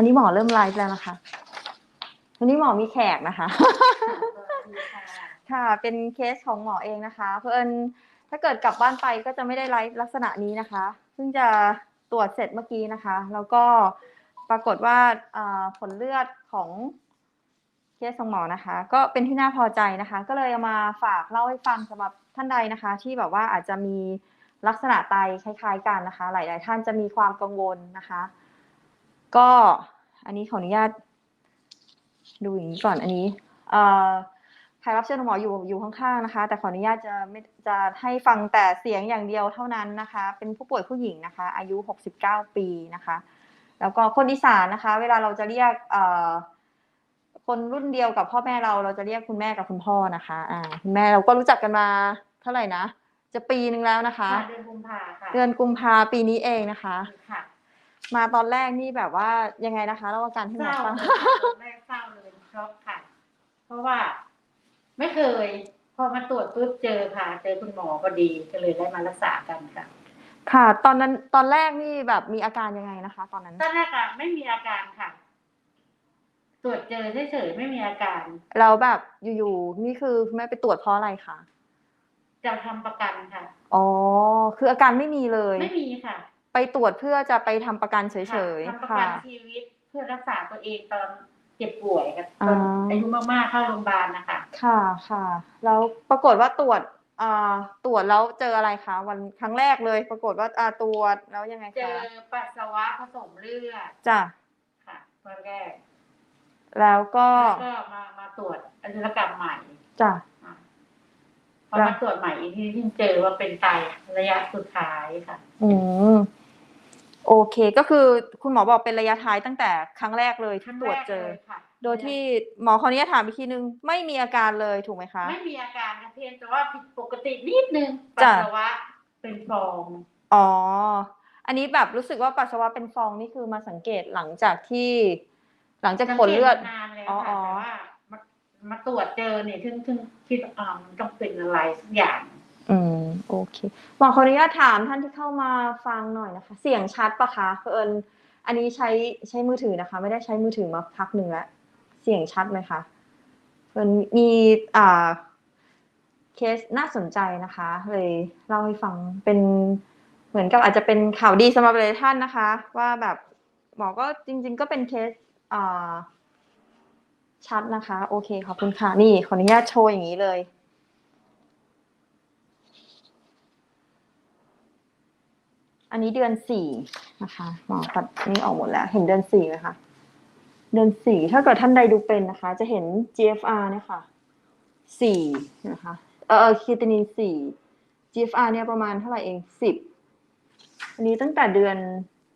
อันนี้หมอเริ่มไลฟ์แล้วนะคะ วันนี้หมอมีแขกนะคะ ค่ะ เป็นเคสของหมอเองนะคะ เพื่อนถ้าเกิดกลับบ้านไปก็จะไม่ได้ไลฟ์ลักษณะนี้นะคะเพิ่งจะตรวจเสร็จเมื่อกี้นะคะ แล้วก็ปรากฏว่าผลเลือดของเคสของหมอนะคะ ก็เป็นที่น่าพอใจนะคะ ก็เลยมาฝากเล่าให้ฟังสำหรับท่านใดนะคะ ที่แบบว่าอาจจะมีลักษณะไตคล้าย ๆ กันนะคะ หลาย ๆ ท่านจะมีความกังวลนะคะ ก็อันนี้ขออนุญาต ดูอย่างนี้ก่อนอันนี้เอ่อแขกรับเชิญของหมออยู่อยู่ข้างๆนะคะ แต่ขออนุญาตจะไม่จะให้ฟังแต่เสียงอย่างเดียวเท่านั้นนะคะ เป็นผู้ป่วยผู้หญิงนะคะ อายุ 69 ปีนะคะ แล้วก็คนอีสานนะคะ เวลาเราจะเรียกเอ่อคนรุ่นเดียวกับพ่อแม่เราเราจะเรียกคุณแม่กับคุณพ่อนะคะอ่าคุณแม่เราก็รู้จักกันมาเท่าไหร่นะจะปีนึงแล้วนะคะค่ะเดือนกุมภาค่ะเดือนกุมภาปีนี้เองนะคะค่ะ มาตอนแรกนี่แบบว่ายังไงนะคะเล่าอาการให้หเศมอร้าฟังเลยค่ะตอนแรกเศร้าเลยช็อกค่ะ เพราะว่าไม่เคย พอมาตรวจปุ๊บเจอค่ะ เจอคุณหมอพอดีก็เลยได้มารักษากันค่ะ ค่ะ ตอนนั้นตอนแรกนี่แบบมีอาการยังไงนะคะ ตอนนั้น ตอนแรกอะไม่มีอาการค่ะ ตรวจเจอเฉยๆไม่มีอาการแล้วแบบอยู่ๆนี่คือคุณแม่ไปตรวจเพราะอะไรคะจะทำประกันค่ะ อ๋อคืออาการไม่มีเลย ไม่มีค่ะ ไปตรวจเพื่อจะไปทำประกันเฉยค่ะทำประๆค่ะ กันชีวิตเพื่อรักษาตัวเองตอนเจ็บป่วยค่ะตอนอ่าอายุมากๆเข้าโรงพยาบาลนะคะค่ะค่ะแล้วปรากฏว่าตรวจอ่าตรวจแล้วเจออะไรคะวันครั้งแรกเลย ปรากฏว่าอ่าตรวจแล้วยังไงเจอคะปัสสาวะผสมเลือดจ้ะค่ะวันแรกแล้วก็แล้วก็มามาตรวจอัลตราการใหม่จ้ะอะพอมาตรวจใหม่อีกทีที่เจอว่าเป็นไตระยะสุดท้ายค่ะ อืม โอเคก็คือคุณหมอบอกเป็นระยะท้ายตั้งแต่ครั้งแรกเลยที่ตรวจเจอครั้งแกลยค่ะโดยที่หมอขออนุญาตถามอีกทีนึงไม่มีอาการเลยถูกไหมคะ ไม่มีอาการค่ะเพียงแต่ว่าผิดปกตินิดนึงปัจ้ะสสาวะเป็นฟอง อ๋อ อันนี้แบบรู้สึกว่าปัสสาวะเป็นฟองนี่คือมาสังเกตหลังจากที่ หลังจากผลเลือดสังกตมานานแล้วอ๋อค่ะอ๋อแต่ว่ามามาตรวจเจอเนี่ยถึงถึงคิดว่าอ่ามันต้องเป็นอะไรสักอย่าง อืม โอเคหมอขออนุญาตถามท่านที่เข้ามาฟังหน่อยนะคะ เสียงชัดปะคะเอิญอันนี้ใช้ใช้มือถือนะคะ ไม่ได้ใช้มือถือมาพักหนึ่งแล้ว เสียงชัดไหมคะเอิญมีอ่าเคสน่าสนใจนะคะเลยเล่าให้ฟังเป็นเหมือนกับอาจจะเป็นข่าวดีสำหรับหลายท่านนะคะ ว่าแบบหมอก็จริง ๆ ก็เป็นเคสอ่าชัดนะคะ โอเคขอบคุณค่ะนี่ขออนุญาตโชว์อย่างนี้เลย อันนี้เดือนสี่นะคะหมอตัดนี่ออกหมดแล้ว เห็นเดือนสี่ไหมคะเดือนสี่ถ้าเกิดท่านใดดูเป็นนะคะ จะเห็น GFR เนี่ยค่ะสี่นะคะเออคีตานินสี่ GFR เนี่ยประมาณเท่าไหร่เองสิบอันนี้ตั้งแต่เดือน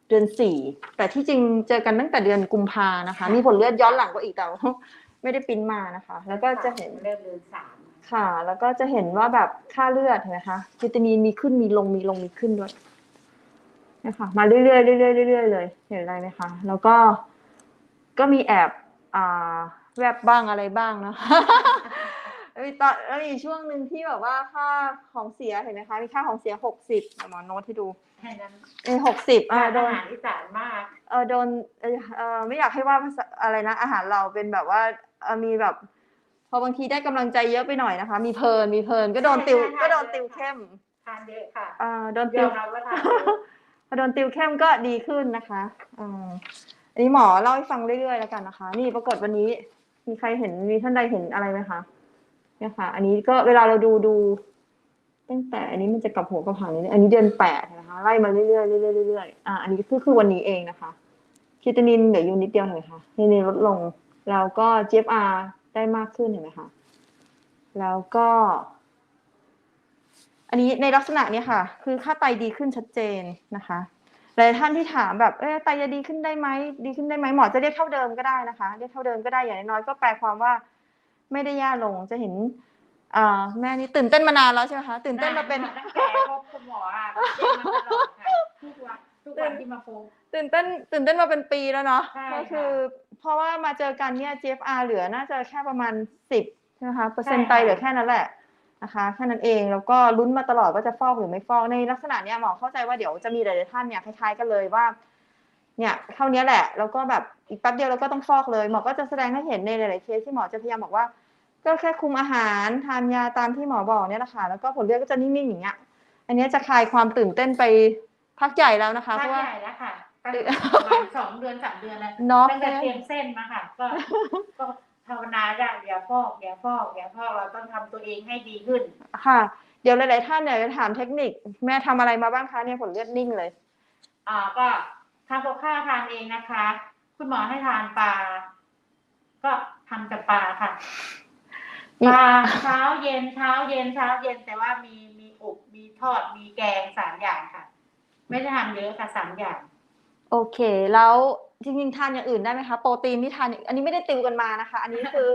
เดือนสี่แต่ที่จริงเจอกันตั้งแต่เดือนกุมภานะคะ มีผลเลือดย้อนหลังก็อีกแต่ว่าไม่ได้ปริ้นมานะคะ แล้วก็จะเห็นเริ่มเดือนสามค่ะ แล้วก็จะเห็นว่าแบบค่าเลือดเห็นไหมคะวิตามินมีขึ้นมีลงมีลงมีขึ้นด้วย นะคะมาเรื่อยๆเรื่อยๆเรื่อยๆเลย เห็นอะไรไหมคะ แล้วก็ก็มีแอบอ่าแวบบ้างอะไรบ้างเนอะมีตอนแล้วมีช่วงหนึ่งที่แบบว่าค่าของเสียเห็นไหมคะมีค่าของเสียหกสิบหมอโน้ตให้ดูแค่นั้นเอหกสิบอ่าอาโดนหารอีสานมากเออโดนเออเออไม่อยากให้ว่าภาษาอะไรนะอาหารเราเป็นแบบว่าเออมีแบบพอบางทีได้กำลังใจเยอะไปหน่อยนะคะ มีเพลินมีเพลินก็โดนติวใช่ใช่ก็โดนใช่ติวเข้มทานเยอะค่ะอ่าโดนยติอวมรับว่าทานเยอะ พอโดนติวเข้มก็ดีขึ้นนะคะอืมอันนี้หมอเล่าให้ฟังเรื่อยๆแล้วกันนะคะ นี่ปรากฏวันนี้ มีใครเห็นมีท่านใดเห็นอะไรไหมคะเนี่ยค่ะ อันนี้ก็เวลาเราดูดูตั้งแต่อันนี้มันจะกลับหัวกลับหางนิดนึงอันนี้เดือนแปดนะคะไล่มาเรื่อยๆเรื่อยๆเรื่อยๆอ่าอันนี้คือคือวันนี้เองนะคะคิตานินเหลืออยู่นิดเดียวเห็นไหมคะคิตานินลดลง แล้วก็ GFR ได้มากขึ้นเห็นไหมคะแล้วก็ อันนี้ในลักษณะเนี้ยค่ะ คือค่าไตดีขึ้นชัดเจนนะคะหลายท่านที่ถามแบบเออไตจะดีขึ้นได้ไหมดีขึ้นได้ไหมหมอจะเรียกเท่าเดิมก็ได้นะคะ เรียกเท่าเดิมก็ได้อย่างน้อยๆก็แปลความว่า ไม่ได้แย่ลงจะเห็นอ่าแม่นี่ตื่นเต้นมานานแล้วใช่ไหมคะตื่นเต้นมาเป็นตั้งแต่พบคุณหมออะเป็นมาตลอดค่ะทุกวันทุกวันที่มาพบตื่นเต้นตื่นเต้นมาเป็นปีแล้วเนาะใช่ก็ค่ะคือ เพราะว่ามาเจอกันเนี่ย GFR เหลือน่าจะแค่ประมาณสิบใช่ไหมคะเปอร์เซ็นต์ใช่ไตค่ะเหลือแค่นั้นแหละ นะคะแค่นั้นเองแล้วก็ลุ้นมาตลอดว่าจะฟอกหรือไม่ฟอกในลักษณะเนี้ยหมอเข้าใจว่าเดี๋ยวจะมีหลายๆท่านเนี่ยคล้ายๆกันเลยว่า เนี่ยเท่านี้แหละแล้วก็แบบอีกแป๊บเดียวเราก็ต้องฟอกเลยหมอก็จะแสดงให้เห็นในหลาย ๆเคสที่หมอจะพยายามบอกว่า ก็แค่คุมอาหารทานยาตามที่หมอบอกเนี่ยแหละค่ะแล้วก็ผลเลือดก็จะนิ่งๆอย่างเงี้ยอันเนี้ยจะคลายความตื่นเต้นไปพักใหญ่แล้วนะคะเพภาคราะว่าใหญ่แล้วค่ะตั้งแต่ประมาณสองเดือนสามเดือนแล้วเนาะตั้งแต่เตรียมเส้นมาค่ะ ก็ก็ ภาวนาอย่าอย่าฟอกอย่าฟอกอย่าฟอกเราต้องทำตัวเองให้ดีขึ้น ค่ะ เดี๋ยวหลาย ๆ ท่านเนี่ยจะถามเทคนิค แม่ทำอะไรมาบ้างคะเนี่ยผลเลือดนิ่งเลย อ่าก็ทำกับข้าวทานเองนะคะ คุณหมอให้ทานปลาก็ทำจากปลาค่ะนี่ปลาเช้าเย็นเช้าเย็นเช้าเย็นแต่ว่ามีมีอบมีทอดมีแกงสามอย่างค่ะ ไม่ได้ทำเยอะค่ะสามอย่าง โอเค แล้ว จริงๆทานอย่างอื่นได้ไหมคะโปรตีนที่ทานอันนี้ไม่ได้ติวกันมานะคะ อันนี้คือ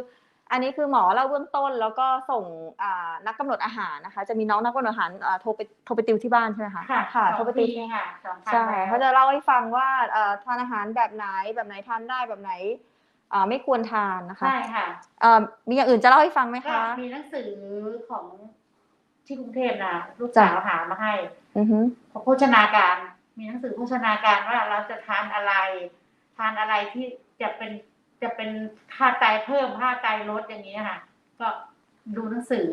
อันนี้คือหมอเล่าเบื้องต้น แล้วก็ส่งอ่านักกำหนดอาหารนะคะ จะมีน้องนักกำหนดอาหารอ่าโทรไปโทรไปติวที่บ้านใช่ไหมคะค่ะค่ะสโทรองไปติปีวค่ะสองครั้งใช่แล้วเขาจะเล่าให้ฟังว่าเอ่อทานอาหารแบบไหนแบบไหนทานได้แบบไหนอ่าไม่ควรทานนะคะใช่ค่ะเอ่อมีอย่างอื่นจะเล่าให้ฟังไหมก็คะมีหนังสือของที่กรุงเทพนะลูกจ้ะสาวหามาให้อือฮึของโภชนาการ มีหนังสือโภชนาการว่าเราจะทานอะไร ทานอะไรที่จะเป็นจะเป็นค่าไตเพิ่มค่าไตลดอย่างนี้ค่ะ ก็ดูหนังสือ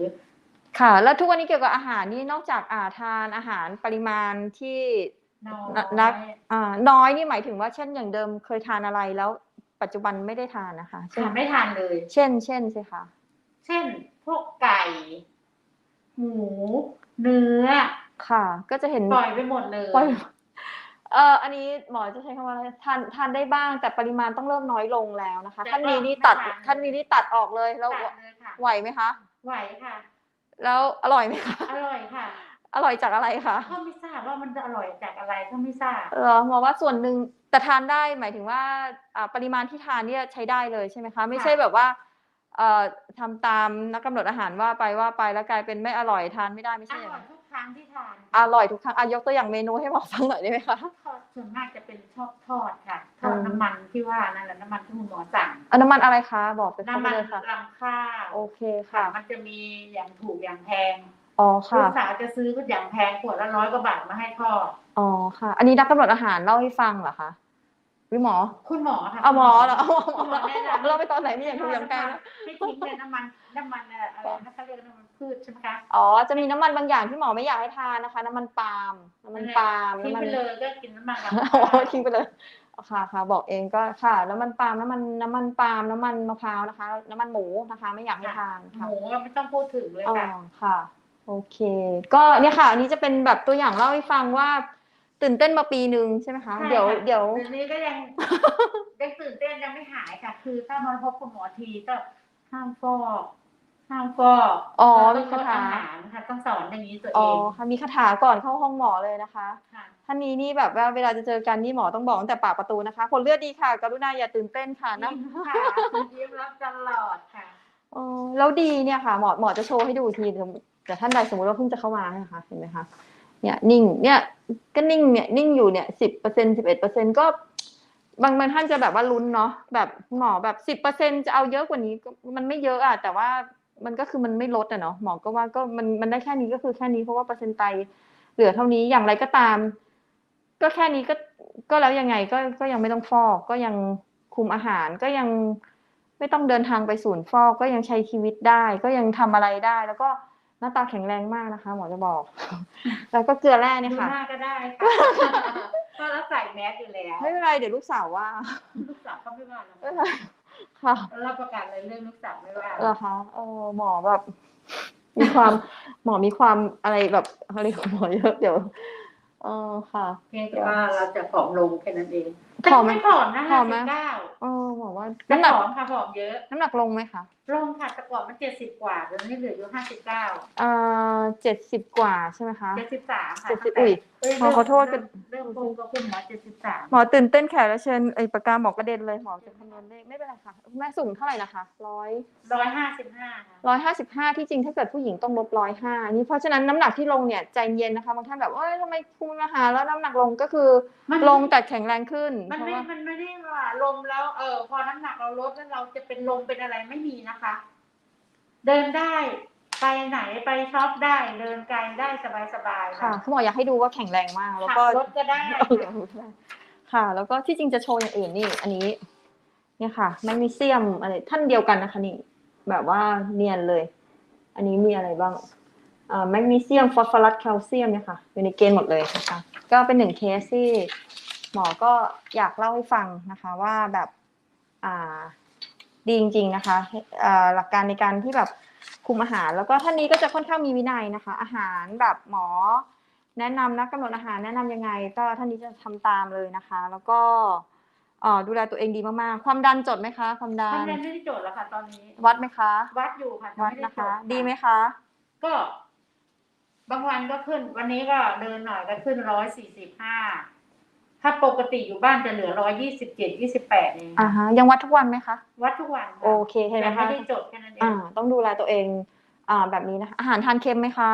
ค่ะ แล้วทุกวันนี้เกี่ยวกับอาหารนี่นอกจากอ่าทานอาหารปริมาณที่น้อยนักอ่าน้อยนี่หมายถึงว่าเช่นอย่างเดิมเคยทานอะไรแล้วปัจจุบันไม่ได้ทานนะคะเช่นค่ะไม่ทานเลย เช่น เช่นสิคะเช่น พวกไก่ หมู เนื้อค่ะ ก็จะเห็นปล่อยไปหมดเลยปล่อย เอ่ออันนี้หมอจะใช้คำว่าอะไรทานทานได้บ้างแต่ปริมาณต้องเริ่มน้อยลงแล้วนะคะแต่ก็ท่านนี้นี่ตัดไม่ทานท่านนี้นี่ตัดออกเลยแล้วตัดเลยค่ะ ไหวไหมคะ ไหวค่ะ แล้วอร่อยไหมคะ อร่อยค่ะอร่อยจากอะไรคะก็ไม่ทราบว่ามันจะอร่อยจากอะไรก็ไม่ทราบ เออหมอว่าส่วนหนึ่งแต่ทานได้หมายถึงว่าอ่าปริมาณที่ทานเนี่ยใช้ได้เลยใช่ไหมคะ ไม่ใช่แบบว่าเอ่อทำตามนักกำหนดอาหารว่าไปว่าไปแล้วกลายเป็นไม่อร่อยทานไม่ได้ไม่อใช่อย่างร่อยนั้น ทุกค รั้งที่ทานอร่อยทุกครั้งอายกตัวอย่างเมนูให้หมอฟังหน่อยได้ไหมคะทอดส่วนมากจะเป็นชอบทอดค่ะทอดอืมน้ำมันที่ว่านั่นแหละน้ำมันที่คุณหมอสั่งเอาน้ำมันอะไรคะบอกไปเขาน้ำไปมันเลยค่ะลำข้าวโอเคค่ะค่ะ มันจะมีอย่างถูกอย่างแพงอ๋อลูค่ะกสาวจะซื้อก็อย่างแพงขวดละร้อยกว่าบาทมาให้ทอดอ๋อค่ะ อันนี้นักกำหนดอาหารเล่าให้ฟังเหรอคะวิหมอ คุณหมอค่ะเอาหมอเหรอเอาหมอคุณหมอแนะนำเราไปตอนไหนนี่อย่างถูกอย่างแพงนะไม่ทิ้งเลยน้ำมันน้ำมันเอ่ออะไรนะเขาเรียกน้ำมัน พืชใช่ไหมคะอ๋อ จะมีน้ำมันบางอย่างที่หมอไม่อยากให้ทานนะคะ น้ำมันปาล์ม น้ำมันปาล์มทิ้งน้ำมันไปเลยก็กินน้ำมันลำโอ้ข้าวโหทิ้งไปเลยค่ะค่ะบอกเองก็ค่ะ น้ำมันปาล์ม น้ำมันน้ำมันปาล์ม น้ำมันมะพร้าวนะคะ น้ำมันหมูนะคะ ไม่อยากให้ทานหค่ะมูก็ไม่ต้องพูดถึงเลยอ๋อค่ะค่ะ โอเค ก็เนี่ยค่ะ อันนี้จะเป็นแบบตัวอย่างเล่าให้ฟังว่าตื่นเต้นมาปีหนึ่งใช่ไหมคะใช่เดี๋ยวค่ะเดี๋ยวเดี๋ยวนี้ก็ยังยังตื่นเต้นยังไม่หายค่ะ คือถ้ามาพบคุณหมอทีก็ห้ามฟอก ห้ามฟอกอ๋อต้มีองลคาดถาอาหารค่ะต้องสอนอย่างนี้ตัวอ๋เออง ค่ะมีคาถาก่อนเข้าห้องหมอเลยนะคะ ค่ะ ท่านนี้นี่แบบว่าเวลาจะเจอกันนี่หมอต้องบอกตั้งแต่ปากประตูนะคะผลเลือดดีค่ะ กรุณาอย่าตื่นเต้นค่ะนะ ยิ้มค่ะยิ้มรับตลอดค่ะ เออแล้วดีเนี่ยค่ะหมอหมอจะโชว์ให้ดูทีเดี๋ยวแต่ท่านใดสมมติว่าเพิ่งจะเข้ามานะคะเห็นไหมคะเนี่ยนิ่งเนี่ยก็นิ่งเนี่ยนิ่งอยู่เนี่ยสิบเปอร์เซ็นสิบเอ็ดเปอร์เซ็นก็บางบางท่านจะแบบว่าลุ้นเนาะแบบหมอแบบสิบเปอร์เซ็นจะเอาเยอะกว่านี้ก็มันไม่เยอะอะแต่ว่า มันก็คือมันไม่ลดอะเนาะหมอก็ว่าก็มันมันได้แค่นี้ก็คือแค่นี้เพราะว่าเปอร์เซ็นต์ไตเหลือเท่านี้อย่างไรก็ตาม ก็แค่นี้ก็ก็แล้วยังไงก็ก็ยังไม่ต้องฟอกก็ยังคุมอาหารก็ยังไม่ต้องเดินทางไปศูนย์ฟอกก็ยังใช้ชีวิตได้ ก็ยังทำอะไรได้ แล้วก็หน้าตาแข็งแรงมากนะคะ หมอจะบอก แล้วก็เกลือแร่เนี่ยดูค่ะหน้าก็ได้ค่ะก็แล้วใส่แมสอยู่แล้วไม่เป็นไรเดี๋ยวลูกสาวว่า ลูกสาวก็ไม่ว่าไม่เป็นนะไร ค่ะรับประกันเลยเรื่องลูกสาวไม่ว่าเหรอคะเออหมอแบบ มีความหมอมีความอะไรแบบอะไรของหมอเยอะเดี๋ยวเออค่ะ เพียงแต่ว่าเราจะผอมลงแค่นั้นเอง ผอมไหมแต่ไม่ผอมนะผอมไหม สิบเก้าเออหมอว่าน้ำน้ำหหนักผอมค่ะผอมเยอะ น้ำหนักลงไหมคะลงค่ะแต่ก่อนมันเจ็ดสิบกว่าเดี๋ยวนี้เหลืออยู่ห้าสิบเก้าเอ่อเจ็ดสิบกว่าใช่ไหมคะ เจ็ดสิบสามค่ะเจ็ดสิบตั้งแต่อุ๊ยเอ้ยขอขอโทษเริ่มเริ่มปรุงก็คุณหมอเจ็ดสิบสามหมอตื่นเต้นแขกแล้วเชิญไอ้ปากกาหมอกระเด็นเลยหมอจะคำนวณเลขไม่เป็นไรค่ะแม่สูงเท่าไหร่นะคะร้อยร้อยห้าสิบห้าค่ะร้อยห้าสิบห้าที่จริงถ้าเกิดผู้หญิงต้องลดร้อยห้านี่เพราะฉะนั้นน้ำหนักที่ลงเนี่ยใจเย็นนะคะบางท่านแบบว่าเอ้ยทำไมคุมอาหารแล้วน้ำหนักลงก็คือ มันลงแต่แข็งแรงขึ้นมันเพราะไม่ว่ามันไม่ได้ว่าลมแล้ว เออ พอน้ำหนักเราลดแล้วเราจะเป็นลมเป็นอะไรไม่มีนะคะ เดินได้ไปไหนไปช็อปได้เดินไกลได้สบายสบายๆค่ะคุณหมออยากให้ดูว่าแข็งแรงมาก แล้วขับก็รถก็ได้เอออยากรู้ได้ค่ะ แล้วก็ที่จริงจะโชว์อย่างอื่นนี่ อันนี้ เนี่ยค่ะแมกนีเซียมอะไรท่านเดียวกันนะคะนี่ แบบว่าเนียนเลย อันนี้มีอะไรบ้างเอ่อแมกนีเซียมฟอสฟอรัสแคลเซียมเนี่ยค่ะอยู่ในเกณฑ์หมดเลยนะคะก็เป็นหนึ่งเคสที่ หมอก็อยากเล่าให้ฟังนะคะว่าแบบอ่าดีจริงๆนะคะเอ่อหลักการในการที่แบบคุมอาหาร แล้วก็ท่านนี้ก็จะค่อนข้างมีวินัยนะคะ อาหารแบบหมอ แนะนำนะกำหนดอาหารแนะนำยังไง ก็ท่านนี้จะทำตามเลยนะคะ แล้วก็เอ่อดูแลตัวเองดีมากๆ ความดันจดไหมคะ ความดัท่านนเรียนไม่ได้โจทย์แล้วค่ะ ตอนนี้ วัดไหมคะ วัดอยู่ค่ะแต่วัดไม่ได้นะจคะดดีไหมคะ ก็ บางวันก็ขึ้น วันนี้ก็เดินหน่อยก็ขึ้นร้อยสี่สิบห้า ถ้าปกติอยู่บ้านจะเหลือร้อยยี่สิบเจ็ดยี่สิบแปดเองอ่าฮะยังวัดทุกวันไหมคะวัดทุกวันค่ะโอเคเห็นไหมแต่คะไม่ได้จดแค่นั้นเองอ่าต้องดูแลตัวเองอ่าแบบนี้นะคะอาหารทานเค็มไหมคะ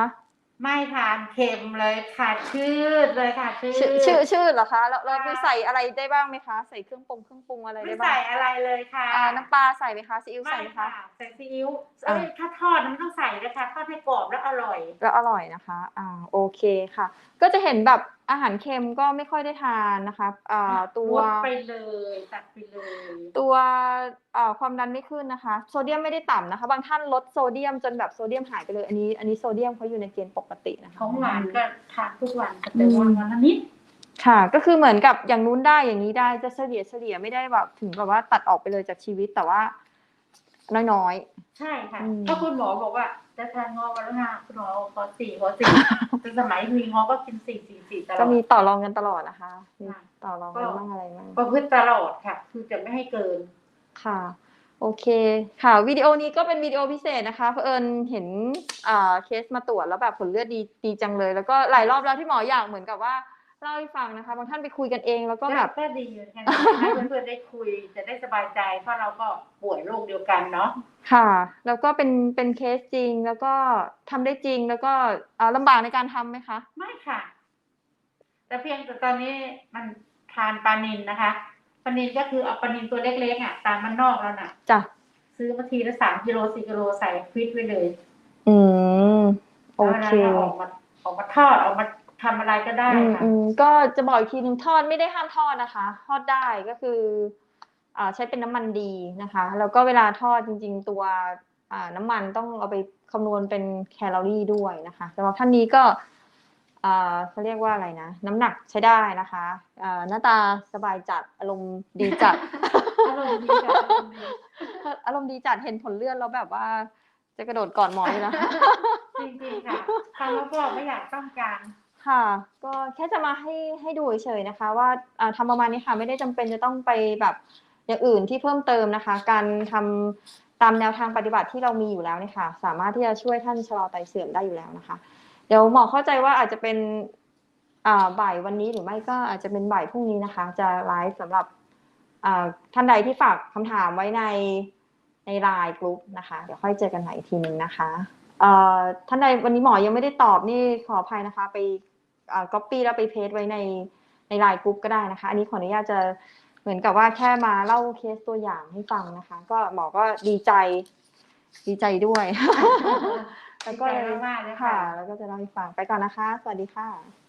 ไม่ทานเค็มเลยค่ะชืดเลยค่ะชืดชื่อชื่อชื่อเหรอคะแล้วเราค่ะมีใส่อะไรได้บ้างไหมคะ ใส่เครื่องปรุงเครื่องปรุงอะไรไม่ได้บ้างใส่อะไรเลยค่ะอ่าน้ำปลาใส่ไหมคะซีอิ๊วไม่ใส่ไหมค่ะคะใส่ซีอิ๊วอ่าเอ้ยถ้าทอดมันต้องใส่เลยค่ะทอดให้กรอบแล้วอร่อย แล้วอร่อยนะคะอ่าโอเคค่ะ ก็จะเห็นแบบอาหารเค็มก็ไม่ค่อยได้ทานนะคะอ่าตัวงดไปเลยตัดไปเลย ตัวเอ่อความดันไม่ขึ้นนะคะ โซเดียมไม่ได้ต่ำนะคะ บางท่านลดโซเดียมจนแบบโซเดียมหายไปเลย อันนี้ อันนี้โซเดียมเขาอยู่ในเกณฑ์ปกตินะคะของหวานก็ทานทุกวันค่ะแต่วันวันละนิดค่ะ ก็คือเหมือนกับอย่างนู้นได้อย่างนี้ได้จะเฉลี่ยเฉลี่ยไม่ได้แบบถึงแบบว่าตัดออกไปเลยจากชีวิตแต่ว่า น้อยใช่ค่ะอืมก็คุณหมอบอกว่าจะทานงอวันละห้าคุณหมอขอสี่ขอสี่แต่สมัยมีงอก็กินสี่สี่สี่ตลๆอก็ดมีต่อรองกันตลอดนะคะมีค่ะต่อรองกันบ้างอะไรบ้างประพฤติตลอดค่ะ คือจะไม่ให้เกินค่ะ โอเคค่ะวิดีโอนี้ก็เป็นวิดีโอพิเศษนะคะเพอเอิญเห็นอ่าเคสมาตรวจแล้วแบบผลเลือดดีดีจังเลย แล้วก็หลายรอบแล้วที่หมออยากเหมือนกับว่า เล่าให้ฟังนะคะ บางท่านไปคุยกันเองแล้วก็แบบก็ดีเหมือนกันให้เพื่อนๆได้คุยจะได้สบายใจ เพราะเราก็ป่วยโรคเดียวกันเนาะค่ะ แล้วก็เป็นเป็นเคสจริงแล้วก็ทำได้จริงแล้วก็อ่าลำบากในการทำไหมคะ ไม่ค่ะ แต่เพียงแต่ตอนนี้มันทานปลานินนะคะปลานินก็คือเอาปลานินตัวเล็กๆอะตามมันนอกแล้วน่ะจ้ะซื้อมาทีละสามกิโลสี่กิโลใส่ฟรีซไว้เลย อืมโอเคแล้วเราออกมาออกมาทอดออกมา ทำอะไรก็ได้อืมค่ะอืมก็จะบอกอีกทีหนึงทอดไม่ได้ห้ามทอดนะคะ ทอดได้ก็คืออ่าใช้เป็นน้ำมันดีนะคะ แล้วก็เวลาทอดจริง ๆ ตัวอ่าน้ำมันต้องเอาไปคำนวณเป็นแคลอรี่ด้วยนะคะสำหรับท่านนี้ก็อ่าเขาเรียกว่าอะไรนะ น้ำหนักใช้ได้นะคะอ่าหน้าตาสบายจัดอารมณ์ดีจัดอารมณ์ดีค่ะอารมณ์ดีอารมณ์ดีจัดเห็นผลเลือดแล้วแบบว่าจะกระโดดกอดหมอเลยนะจริงๆค่ะทำแล้วก็ไม่อยากต้องการ ค่ะ ก็แค่จะมาให้ให้ดูเฉยๆนะคะ ว่าทำประมาณนี้ค่ะ ไม่ได้จำเป็นจะต้องไปแบบอย่างอื่นที่เพิ่มเติมนะคะ การทำตามแนวทางปฏิบัติที่เรามีอยู่แล้วนี่ค่ะสามารถที่จะช่วยท่านชะลอไตเสื่อมได้อยู่แล้วนะคะ เดี๋ยวหมอเข้าใจว่าอาจจะเป็นบ่ายวันนี้หรือไม่ก็อาจจะเป็นบ่ายพรุ่งนี้นะคะ จะไลฟ์สำหรับท่านใดที่ฝากคำถามไว้ในในไลน์กลุ่มนะคะ เดี๋ยวค่อยเจอกันใหม่อีกทีนึงนะคะท่านใดวันนี้หมอยังไม่ได้ตอบนี่ขออภัยนะคะ ไป ก๊อปปี้แล้วไปเพจไว้ในในไลน์กรุ๊ปก็ได้นะคะ อันนี้ขออนุญาตจะเหมือนกับว่าแค่มาเล่าเคสตัวอย่างให้ฟังนะคะ ก็หมอก็ดีใจ ดีใจด้วย แล้วก็เลยดีใจมากๆเลยค่ะค่ะ แล้วก็จะเล่าให้ฟังไปก่อนนะคะ สวัสดีค่ะ